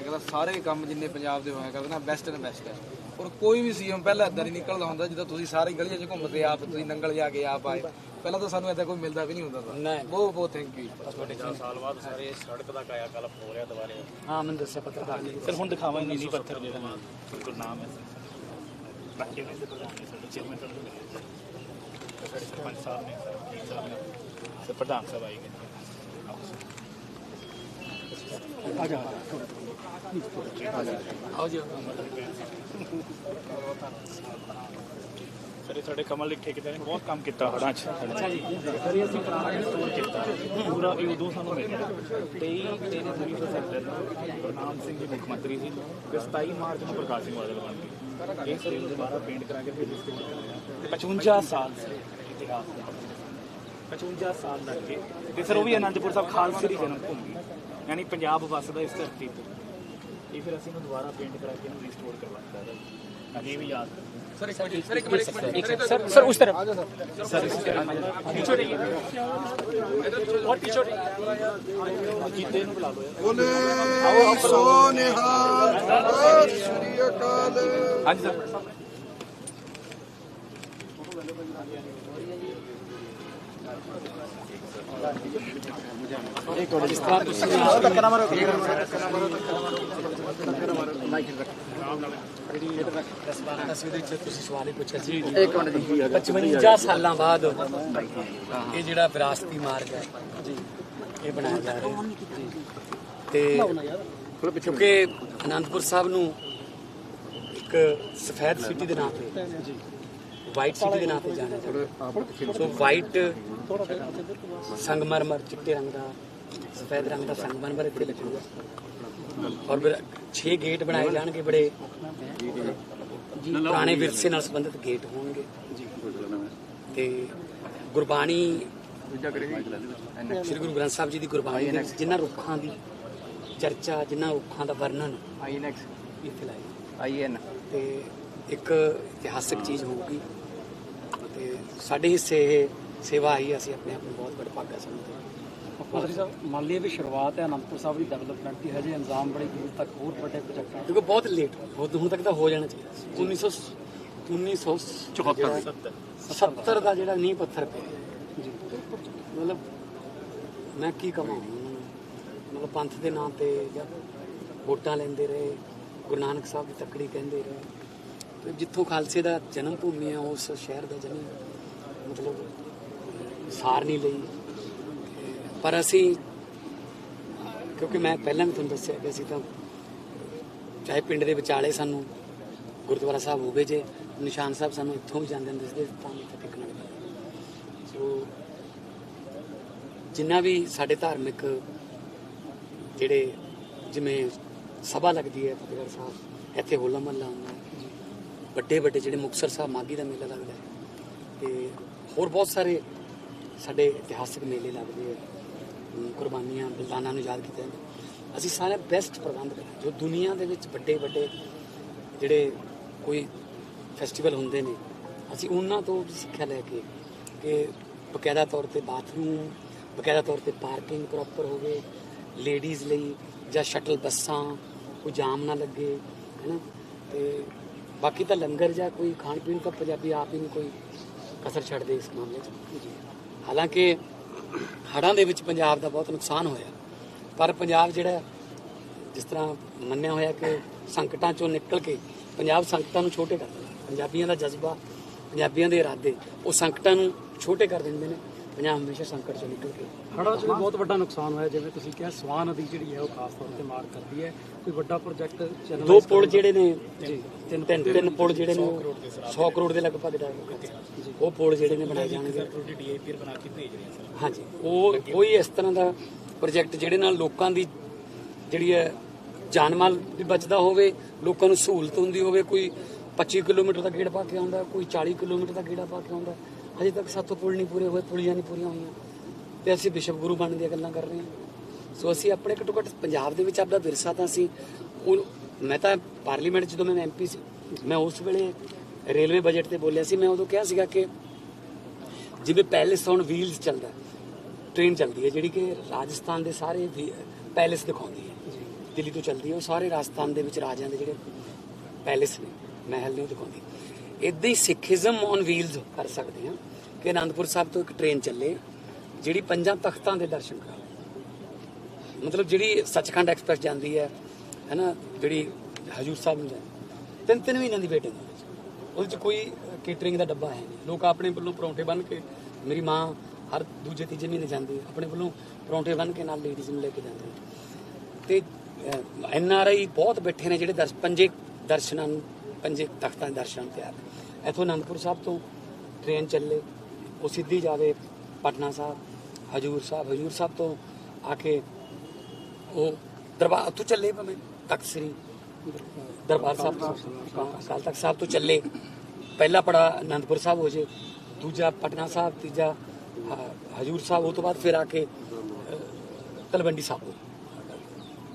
ਮੈਂ ਕਹਿੰਦਾ ਸਾਰੇ ਕੰਮ ਜਿੰਨੇ ਪੰਜਾਬ ਦੇ ਹੋਇਆ ਕਰਦੇ ਨਾ ਬੈਸਟ ਐਂਡ ਬੈਸਟ ਹੈ। ਔਰ ਕੋਈ ਵੀ ਸੀਐਮ ਪਹਿਲਾਂ ਇਦਾਂ ਨਹੀਂ ਨਿਕਲਦਾ ਹੁੰਦਾ ਜਿੱਦਾਂ ਤੁਸੀਂ ਸਾਰੇ ਗਲੀਆਂ 'ਚ ਘੁੰਮਦੇ ਆਪ ਤੁਸੀਂ ਨੰਗਲ ਜਾ ਕੇ ਆਪ ਆਏ। ਪਹਿਲਾਂ ਤਾਂ ਸਾਨੂੰ ਇਦਾਂ ਕੋਈ ਮਿਲਦਾ ਵੀ ਨਹੀਂ ਹੁੰਦਾ ਸੀ ਬਹੁਤ ਬਹੁਤ ਥੈਂਕ ਯੂ ਤੁਹਾਡੇ 4 ਸਾਲ ਬਾਅਦ ਸਾਰੇ ਸੜਕ ਦਾ ਕਾਇਆ ਕਲਪ ਹੋ ਰਿਹਾ ਦੁਬਾਰੇ। ਹਾਂ ਮੈਨੂੰ ਦੱਸਿਆ ਪੱਤਰਕਾਰ ਨੇ। ਸਰ ਹੁਣ ਦਿਖਾਵਾਂਗੇ ਨੀਲੀ ਪੱਥਰ ਜਿਹੜਾ ਗੁਰਨਾਮ ਹੈ। ਬਾਕੀ ਨੇ ਸਾਡੇ ਚੇਅਰਮੈਨ ਸਾਡੇ ਸਰਪੰਚ ਸਾਹਿਬ ਨੇ ਸਾਹਿਬ ਨੇ ਸਰ ਪ੍ਰਧਾਨ ਸਾਹਿਬ ਆਏ ਗਏ ਆ ਜਾ ਆਓ ਜੀ ਸਰ ਇਹ ਸਾਡੇ ਕਮਲ ਦੇ ਠੇਕੇਦਾਰ ਨੇ ਬਹੁਤ ਕੰਮ ਕੀਤਾ ਹੜਾਂ 'ਚ। ਅੱਛਾ ਜੀ। ਸਰ ਇਹ ਅਸੀਂ ਪੁਰਾਣਾ ਇੰਸਟਾਲ ਕੀਤਾ। ਪੂਰਾ ਇਹ ਉਦੋਂ ਸਾਨੂੰ ਮਿਲਿਆ। 23 ਤੇਰੇ ਦੂਰੀ ਦੇ ਸੈਕਟਰ ਗੁਰਨਾਮ ਸਿੰਘ ਜੀ ਮੁੱਖ ਮੰਤਰੀ ਸੀ ਤੇ 27 ਮਾਰਚ ਨੂੰ ਪ੍ਰਕਾਸ਼ ਸਿੰਘ ਬਾਦਲ ਬਣ ਗਏ। ਇਹ ਸਰ ਦੁਬਾਰਾ ਪੇਂਟ ਕਰਾ ਕੇ ਫਿਰ ਰਿਸਟੋਰ ਕਰਿਆ 55 ਸਾਲ ਸੇ ਇਤਿਹਾਸ ਦਾ। 55 ਸਾਲ ਲੱਗ ਤੇ ਸਰ ਉਹ ਵੀ ਅਨੰਦਪੁਰ ਸਾਹਿਬ ਖਾਲਸੇ ਦੀ ਜਨਮ ਭੂਮੀ। ਯਾਨੀ ਪੰਜਾਬ ਵਸਦਾ ਇਸ ਧਰਤੀ ਤੇ। ਇਹ ਫਿਰ ਅਸੀਂ ਇਹਨੂੰ ਦੁਬਾਰਾ ਪੇਂਟ ਕਰਾ ਕੇ ਇਹਨੂੰ ਰੀਸਟੋਰ ਕਰਵਾਇਆ ਹੈ ਅਜੇ ਵੀ ਯਾਦ ਸਰ ਇੱਕ ਮਿੰਟ ਸਰ ਇੱਕ ਮਿੰਟ ਸਰ ਸਰ ਉਸ ਤਰਫ। ਆ ਜਾ ਸਰ। ਸਰ ਪਿੱਛੇ ਰਹੀਏ ਹੋਰ ਪਿੱਛੇ ਰਹੀਏ ਕੀਤੇ ਨੂੰ ਬੁਲਾ ਲਓ ਬੋਲੇ ਸੋ ਨਿਹਾਲ ਸ੍ਰੀ ਅਕਾਲ। ਹਾਂਜੀ ਸਰ। ਇੱਕ ਮਿੰਟ ਜਿਸ ਤਰ੍ਹਾਂ ਤੁਸੀਂ ਤੁਸੀਂ ਸਵਾਲ ਹੀ ਪੁੱਛਿਆ ਸੀ ਇੱਕ ਮਿੰਟ ਜੀ 55 ਸਾਲਾਂ ਬਾਅਦ ਇਹ ਜਿਹੜਾ ਵਿਰਾਸਤੀ ਮਾਰਗ ਹੈ ਜੀ ਇਹ ਬਣਾਇਆ ਜਾ ਰਿਹਾ ਤੇ ਕਿਉਂਕਿ ਅਨੰਦਪੁਰ ਸਾਹਿਬ ਨੂੰ ਇੱਕ ਸਫੈਦ ਸਿਟੀ ਦੇ ਨਾਮ ਤੇ ਵਾਈਟ ਸਿਟੀ ਦੇ ਨਾਮ ਤੇ ਜਾਣਿਆ ਜਾਂਦਾ ਸੋ ਵਾਈਟ ਸੰਗਮਰਮਰ ਚਿੱਟੇ ਰੰਗ ਦਾ ਸਫੈਦ ਰੰਗ ਦਾ ਸੰਗਮਰਮਰ ਇੱਥੇ ਲੱਗੂਗਾ ਔਰ ਫਿਰ 6 ਗੇਟ ਬਣਾਏ ਜਾਣਗੇ ਬੜੇ ਪੁਰਾਣੇ ਵਿਰਸੇ ਨਾਲ ਸੰਬੰਧਿਤ ਗੇਟ ਹੋਣਗੇ। ਤੇ ਗੁਰਬਾਣੀ ਸ੍ਰੀ ਗੁਰੂ ਗ੍ਰੰਥ ਸਾਹਿਬ ਜੀ ਦੀ ਗੁਰਬਾਣੀ ਦੇ ਜਿਨ੍ਹਾਂ ਰੁੱਖਾਂ ਦੀ ਚਰਚਾ ਜਿਨ੍ਹਾਂ ਰੁੱਖਾਂ ਦਾ ਵਰਣਨ ਆਈਨੈਕਸ ਇੱਥੇ ਲਾਈ। ਆਈਐਨ ਤੇ ਇੱਕ ਇਤਿਹਾਸਕ ਚੀਜ਼ ਹੋਊਗੀ। ਤੇ ਸਾਡੇ ਹਿੱਸੇ ਇਹ ਸੇਵਾ ਆਈ ਅਸੀਂ ਆਪਣੇ ਆਪ ਨੂੰ ਬਹੁਤ ਬੜਾ ਭਾਗਾ ਸਮਝਦੇ ਹਾਂ। ਮੰਤਰੀ ਸਾਹਿਬ ਮੰਨ ਲਈਏ ਵੀ ਸ਼ੁਰੂਆਤ ਹੈ ਅਨੰਦਪੁਰ ਸਾਹਿਬ ਦੀ ਡਿਵੈਲਪਮੈਂਟ ਦੀ ਹਜੇ ਇੰਤਜ਼ਾਮ ਬੜੀ ਦੂਰ ਤੱਕ ਹੋਰ ਵੱਡੇ ਪ੍ਰੋਜੈਕਟਾਂ ਕਿਉਂਕਿ ਬਹੁਤ ਲੇਟ ਹੋ ਹੁਣ ਤੱਕ ਤਾਂ ਹੋ ਜਾਣਾ ਚਾਹੀਦਾ ਸੀ। 1900 1974 70 ਦਾ ਜਿਹੜਾ ਨੀਂਹ ਪੱਥਰ ਪਿਆ। ਜੀ। ਮਤਲਬ ਮੈਂ ਕੀ ਕਹਾਂ? ਮਤਲਬ ਪੰਥ ਦੇ ਨਾਂ ਤੇ ਜਾਂ ਵੋਟਾਂ ਲੈਂਦੇ ਰਹੇ ਗੁਰੂ ਨਾਨਕ ਸਾਹਿਬ ਦੀ ਤੱਕੜੀ ਕਹਿੰਦੇ ਰਹੇ। ਤੇ ਜਿੱਥੋਂ ਖਾਲਸੇ ਦਾ ਜਨਮ ਭੂਮੀ ਹੈ ਉਸ ਸ਼ਹਿਰ ਦਾ ਜਨਮ, ਮਤਲਬ ਸਾਰ ਨਹੀਂ ਲਈ। ਪਰ ਅਸੀਂ, ਕਿਉਂਕਿ ਮੈਂ ਪਹਿਲਾਂ ਵੀ ਤੁਹਾਨੂੰ ਦੱਸਿਆ ਕਿ ਅਸੀਂ ਤਾਂ, ਚਾਹੇ ਪਿੰਡ ਦੇ ਵਿਚਾਲੇ ਸਾਨੂੰ ਗੁਰਦੁਆਰਾ ਸਾਹਿਬ ਹੋਵੇ ਜੇ, ਨਿਸ਼ਾਨ ਸਾਹਿਬ ਸਾਨੂੰ ਇੱਥੋਂ ਵੀ ਜਾਂਦੇ ਹੁੰਦੇ ਸੀ ਤਾਂ ਇੱਥੇ ਟਿਕਣ ਸੋ, ਜਿੰਨਾ ਵੀ ਸਾਡੇ ਧਾਰਮਿਕ ਜਿਹੜੇ, ਜਿਵੇਂ ਸਭਾ ਲੱਗਦੀ ਹੈ, ਫਤਿਹਗੜ੍ਹ ਸਾਹਿਬ, ਇੱਥੇ ਹੋਲਾ ਮਹੱਲਾ ਹੁੰਦਾ ਵੱਡੇ ਵੱਡੇ ਜਿਹੜੇ ਮੁਕਤਸਰ ਸਾਹਿਬ ਮਾਗੀ ਦਾ ਮੇਲਾ ਲੱਗਦਾ ਹੈ ਤੇ ਹੋਰ ਬਹੁਤ ਸਾਰੇ ਸਾਡੇ ਇਤਿਹਾਸਿਕ ਮੇਲੇ ਲੱਗਦੇ ਆ ਕੁਰਬਾਨੀਆਂ ਬਲਿਦਾਨਾਂ ਨੂੰ ਯਾਦ ਕੀਤਾ ਜਾਂਦਾ ਅਸੀਂ ਸਾਰੇ ਬੈਸਟ ਪ੍ਰਬੰਧ ਕਰਾਂ ਜੋ ਦੁਨੀਆ ਦੇ ਵਿੱਚ ਵੱਡੇ ਵੱਡੇ ਜਿਹੜੇ ਕੋਈ ਫੈਸਟੀਵਲ ਹੁੰਦੇ ਨੇ, ਅਸੀਂ ਉਹਨਾਂ ਤੋਂ ਵੀ ਸਿੱਖਿਆ ਲੈ ਕੇ ਕਿ ਬਕਾਇਦਾ ਤੌਰ ਤੇ ਬਾਥਰੂਮ ਬਕਾਇਦਾ ਤੌਰ ਤੇ ਪਾਰਕਿੰਗ ਪ੍ਰੋਪਰ ਹੋਵੇ ਲੇਡੀਜ਼ ਲਈ ਜਾਂ ਸ਼ਟਲ ਬੱਸਾਂ, ਕੋਈ ਜਾਮ ਨਾ ਲੱਗੇ ਹੈਨਾ ਤੇ ਬਾਕੀ ਤਾਂ ਲੰਗਰ ਜਾਂ ਕੋਈ ਖਾਣ ਪੀਣ ਤਾਂ ਪੰਜਾਬੀ ਆਪ ਹੀ ਨਹੀਂ ਕੋਈ ਕਸਰ ਛੱਡਦੇ ਇਸ ਮਾਮਲੇ 'ਚ। ਹਾਲਾਂਕਿ ਹੜ੍ਹਾਂ ਦੇ ਵਿੱਚ ਪੰਜਾਬ ਦਾ ਬਹੁਤ ਨੁਕਸਾਨ ਹੋਇਆ। ਪਰ ਪੰਜਾਬ ਜਿਹੜਾ ਜਿਸ ਤਰ੍ਹਾਂ ਮੰਨਿਆ ਹੋਇਆ ਕਿ ਸੰਕਟਾਂ ਚੋਂ ਨਿਕਲ ਕੇ ਪੰਜਾਬ ਸੰਕਟਾਂ ਨੂੰ ਛੋਟੇ ਕਰ ਦਿੰਦਾ। ਪੰਜਾਬੀਆਂ ਦਾ ਜਜ਼ਬਾ ਪੰਜਾਬੀਆਂ ਦੇ ਇਰਾਦੇ ਉਹ ਸੰਕਟਾਂ ਨੂੰ ਛੋਟੇ ਕਰ ਦਿੰਦੇ ਨੇ। ਪੰਜਾਬ ਹਮੇਸ਼ਾ ਸੰਕਟ ਚੋਂ ਨਿਕਲ ਕੇ ਹੜ੍ਹਾਂ 'ਚ ਵੀ ਬਹੁਤ ਵੱਡਾ ਨੁਕਸਾਨ ਹੋਇਆ ਜਿਵੇਂ ਤੁਸੀਂ ਕਿਹਾ ਸਵਾਨ ਨਦੀ ਜਿਹੜੀ ਹੈ ਉਹ ਖਾਸ ਤੌਰ ਤੇ ਮਾਰ ਕਰਦੀ ਹੈ। ਕੋਈ ਵੱਡਾ ਪ੍ਰੋਜੈਕਟ ਚੈਨਲ ਦੋ ਪੁਲ ਜਿਹੜੇ ਨੇ ਤਿੰਨ ਤਿੰਨ ਤਿੰਨ ਪੁਲ ਜਿਹੜੇ ਨੇ 100 ਕਰੋੜ ਦੇ ਲਗਭਗ ਦਾ ਉਹ ਪੁਲ ਜਿਹੜੇ ਨੇ ਬਣਾਏ ਜਾਣਗੇ। ਤੁਹਾਡੀ ਡੀਆਈਪੀ ਬਣਾ ਕੇ ਭੇਜ ਰਹੇ ਹਾਂ ਸਰ। ਹਾਂਜੀ। ਉਹ ਕੋਈ ਇਸ ਤਰ੍ਹਾਂ ਦਾ ਪ੍ਰੋਜੈਕਟ ਜਿਹੜੇ ਨਾਲ ਲੋਕਾਂ ਦੀ ਜਿਹੜੀ ਹੈ ਜਾਨ ਮਾਲ ਵੀ ਬਚਦਾ ਹੋਵੇ ਲੋਕਾਂ ਨੂੰ ਸਹੂਲਤ ਹੁੰਦੀ ਹੋਵੇ ਕੋਈ 25 ਕਿਲੋਮੀਟਰ ਦਾ ਗੇੜ ਪਾ ਕੇ ਆਉਂਦਾ ਕੋਈ 40 ਕਿਲੋਮੀਟਰ ਦਾ ਗੇੜਾ ਪਾ ਕੇ ਆਉਂਦਾ। ਹਜੇ ਤੱਕ ਸਾਤੋਂ ਪੁਲ ਨਹੀਂ ਪੂਰੇ ਹੋਏ, ਪੁਲੀਆਂ ਨਹੀਂ ਪੂਰੀਆਂ ਹੋਈਆਂ। ਤੇ ਅਸੀਂ ਵਿਸ਼ਵ ਗੁਰੂ ਬਣਨ ਦੀਆਂ ਗੱਲਾਂ ਕਰ ਰਹੇ ਹਾਂ। ਸੋ ਅਸੀਂ ਆਪਣੇ ਘੱਟੋ ਘੱਟ ਪੰਜਾਬ ਦੇ ਵਿੱਚ ਆਪਦਾ ਵਿਰਸਾ ਤਾਂ ਅਸੀਂ ਉਹ ਮੈਂ ਤਾਂ ਪਾਰਲੀਮੈਂਟ ਜਦੋਂ ਮੈਂ ਐਮਪੀ ਸੀ, ਮੈਂ ਉਸ ਵੇਲੇ ਰੇਲਵੇ ਬਜਟ ਤੇ ਬੋਲਿਆ ਸੀ। ਮੈਂ ਉਦੋਂ ਕਿਹਾ ਸੀਗਾ ਕਿ ਜਿਵੇਂ ਪੈਲੇਸ ਹੁਣ ਵੀਲਸ ਚੱਲਦਾ ਟ੍ਰੇਨ ਚੱਲਦੀ ਹੈ, ਜਿਹੜੀ ਕਿ ਰਾਜਸਥਾਨ ਦੇ ਸਾਰੇ ਪੈਲੇਸ ਦਿਖਾਉਂਦੀ ਹੈ। ਦਿੱਲੀ ਤੋਂ ਚੱਲਦੀ ਹੈ, ਉਹ ਸਾਰੇ ਰਾਜਸਥਾਨ ਦੇ ਵਿੱਚ ਰਾਜਿਆਂ ਦੇ ਜਿਹੜੇ ਪੈਲੇਸ ਨੇ, ਮਹਿਲ ਨੇ ਉਹ ਦਿਖਾਉਂਦੀ ਇਦਾਂ ਹੀ ਸਿੱਖੀਜ਼ਮ ਔਨ ਵੀਲਸ ਕਰ ਸਕਦੇ ਹਾਂ। ਕਿ ਅਨੰਦਪੁਰ ਸਾਹਿਬ ਤੋਂ ਇੱਕ ਟ੍ਰੇਨ ਚੱਲੇ, ਜਿਹੜੀ ਪੰਜਾਂ ਤਖਤਾਂ ਦੇ ਦਰਸ਼ਨ ਕਰਾਵੇ ਮਤਲਬ ਜਿਹੜੀ ਸੱਚਖੰਡ ਐਕਸਪ੍ਰੈਸ ਜਾਂਦੀ ਹੈ, ਹੈਨਾ, ਜਿਹੜੀ ਹਜੂਰ ਸਾਹਿਬ ਨੂੰ ਜਾਂਦੀ ਤਿੰਨ ਤਿੰਨ ਮਹੀਨਿਆਂ ਦੀ ਵੇਟਿੰਗ ਉਹਦੇ 'ਚ ਉਹਦੇ 'ਚ ਕੋਈ ਕੇਟਰਿੰਗ ਦਾ ਡੱਬਾ ਹੈ ਨਹੀਂ। ਲੋਕ ਆਪਣੇ ਵੱਲੋਂ ਪਰੌਂਠੇ ਬੰਨ ਕੇ, ਮੇਰੀ ਮਾਂ ਹਰ ਦੂਜੇ, ਤੀਜੇ ਮਹੀਨੇ ਜਾਂਦੀ ਹੈ। ਆਪਣੇ ਵੱਲੋਂ ਪਰੌਂਠੇ ਬੰਨ ਕੇ ਨਾਲ ਲੇਡੀਜ਼ ਨੂੰ ਲੈ ਕੇ ਜਾਂਦੀ ਹੈ। ਤੇ ਐਨ ਆਰ ਆਈ ਬਹੁਤ ਬੈਠੇ ਨੇ ਜਿਹੜੇ ਦਰਸ਼, ਪੰਜੇ ਦਰਸ਼ਨਾਂ ਨੂੰ, ਪੰਜੇ ਤਖਤਾਂ ਦੇ ਦਰਸ਼ਨ ਨੂੰ ਤਿਆਰ ਨੇ। ਇੱਥੋਂ ਅਨੰਦਪੁਰ ਸਾਹਿਬ ਤੋਂ ਟ੍ਰੇਨ ਚੱਲੇ। ਉਹ ਸਿੱਧੀ ਜਾਵੇ ਪਟਨਾ ਸਾਹਿਬ, ਹਜੂਰ ਸਾਹਿਬ ਹਜੂਰ ਸਾਹਿਬ ਤੋਂ ਆ ਕੇ ਉਹ ਦਰਬਾਰ, ਉੱਥੋਂ ਚੱਲੇ ਭਾਵੇਂ ਤਖਤ ਸ੍ਰੀ ਦਰਬਾਰ ਸਾਹਿਬ ਤੋਂ। ਅਕਾਲ ਤਖਤ ਸਾਹਿਬ ਤੋਂ ਚੱਲੇ। ਪਹਿਲਾ ਪੜਾ ਅਨੰਦਪੁਰ ਸਾਹਿਬ ਹੋ ਜੇ, ਦੂਜਾ ਪਟਨਾ ਸਾਹਿਬ, ਤੀਜਾ ਹ- ਹਜੂਰ ਸਾਹਿਬ, ਉਹ ਤੋਂ ਬਾਅਦ ਫਿਰ ਆ ਕੇ ਤਲਵੰਡੀ ਸਾਹਿਬ ਹੋ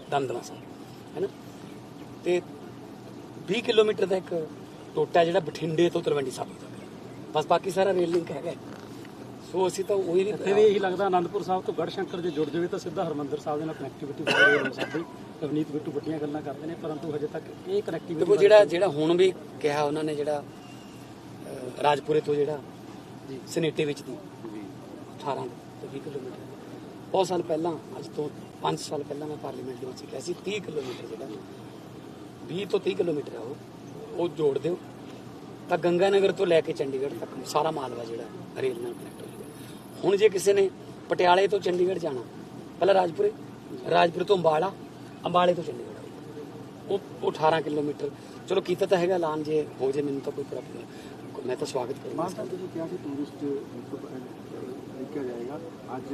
ਦਮਦਮਾ ਸਾਹਿਬ, ਹੈਨਾ? ਤੇ 20 ਕਿਲੋਮੀਟਰ ਦਾ ਇੱਕ ਟੋਟਾ ਜਿਹੜਾ ਬਠਿੰਡੇ ਤੋਂ ਤਲਵੰਡੀ ਸਾਹਿਬ ਤੱਕ। ਬਸ ਬਾਕੀ ਸਾਰਾ ਰੇਲ ਲਿੰਕ ਹੈਗਾ। ਸੋ ਅਸੀਂ ਤਾਂ ਉਹੀ ਨਹੀਂ ਇਹੀ ਲੱਗਦਾ ਆਨੰਦਪੁਰ ਸਾਹਿਬ ਤੋਂ ਗੜਸ਼ੰਕਰ ਜੇ ਜੁੜ ਜਾਵੇ ਤਾਂ ਸਿੱਧਾ ਹਰਮੰਦਰ ਸਾਹਿਬ ਦੇ ਨਾਲ ਕਨੈਕਟੀਵਿਟੀ ਹੋ ਸਕਦੀ ਰਵਨੀਤ ਬਿੱਟੂ ਵੱਡੀਆਂ ਗੱਲਾਂ ਕਰਦੇ ਨੇ ਪਰੰਤੂ ਹਜੇ ਤੱਕ ਇਹ ਕਨੈਕਟੀਵਿਟੀ ਦੇਖੋ ਜਿਹੜਾ ਜਿਹੜਾ ਹੁਣ ਵੀ ਕਿਹਾ ਉਹਨਾਂ ਨੇ ਜਿਹੜਾ ਰਾਜਪੁਰੇ ਤੋਂ ਜਿਹੜਾ ਜੀ। ਸਨੇਟੇ ਵਿੱਚ ਦੀ 18 ਤੋਂ 20 ਕਿਲੋਮੀਟਰ। ਬਹੁਤ ਸਾਲ ਪਹਿਲਾਂ ਅੱਜ ਤੋਂ 5 ਸਾਲ ਪਹਿਲਾਂ ਮੈਂ ਪਾਰਲੀਮੈਂਟ ਦੇ ਵਿੱਚ ਕਿਹਾ ਸੀ 30 ਕਿਲੋਮੀਟਰ ਜਿਹੜਾ 20 ਤੋਂ 30 ਕਿਲੋਮੀਟਰ ਆ ਉਹ ਉਹ ਜੋੜ ਦਿਓ। ਤਾਂ ਗੰਗਾਨਗਰ ਤੋਂ ਲੈ ਕੇ ਚੰਡੀਗੜ੍ਹ ਤੱਕ ਸਾਰਾ ਮਾਲਵਾ ਜਿਹੜਾ ਰੇਲ ਨਾਲ ਕਨੈਕਟ ਹੋ ਹੁਣ ਜੇ ਕਿਸੇ ਨੇ ਪਟਿਆਲੇ ਤੋਂ ਚੰਡੀਗੜ੍ਹ ਜਾਣਾ, ਪਹਿਲਾਂ ਰਾਜਪੁਰੇ, ਰਾਜਪੁਰ ਤੋਂ ਅੰਬਾਲਾ, ਅੰਬਾਲੇ ਤੋਂ ਚੰਡੀਗੜ੍ਹ ਉਹ 18 ਕਿਲੋਮੀਟਰ। ਚਲੋ ਕੀਤਾ ਤਾਂ ਹੈਗਾ, ਐਲਾਨ ਜੇ ਹੋ ਜੇ, ਮੈਨੂੰ ਤਾਂ ਕੋਈ ਪ੍ਰੋਬਲਮ ਮੈਂ ਤਾਂ ਸਵਾਗਤ ਕਰੂੰਗਾ ਮਾਨ ਸਾਹਿਬ ਕਿਹਾ ਸੀ ਟੂਰਿਸਟ ਲਿਖਿਆ ਜਾਏਗਾ। ਅੱਜ